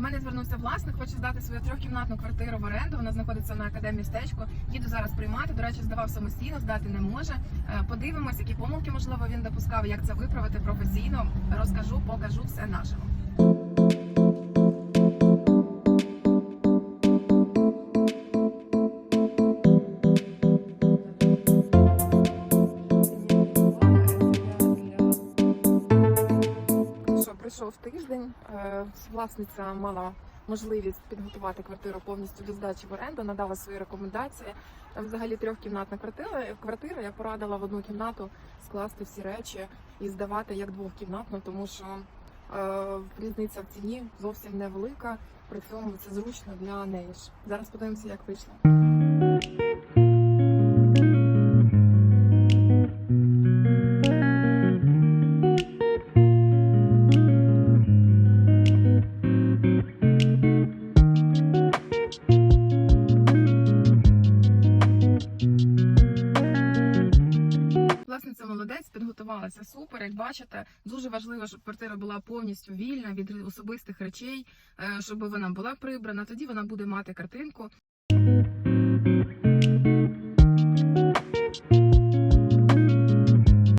До мене звернувся власник, хоче здати свою трьохкімнатну квартиру в оренду. Вона знаходиться на академмістечку. Їду зараз приймати. До речі, здавав самостійно, здати не може. Е, Подивимось, які помилки можливо він допускав, як це виправити професійно. Розкажу, покажу все наживо. Що прийшов тиждень, е, власниця мала можливість підготувати квартиру повністю до здачі в оренду, надала свої рекомендації. Там взагалі трьохкімнатна квартира. Квартира я порадила в одну кімнату скласти всі речі і здавати як двохкімнатну, тому що е, різниця в ціні зовсім невелика. При цьому це зручно для неї. Зараз подивимося, як вийшло. Власниця молодець, підготувалася супер. Як бачите, дуже важливо, щоб квартира була повністю вільна від особистих речей, е, щоб вона була прибрана. Тоді вона буде мати картинку.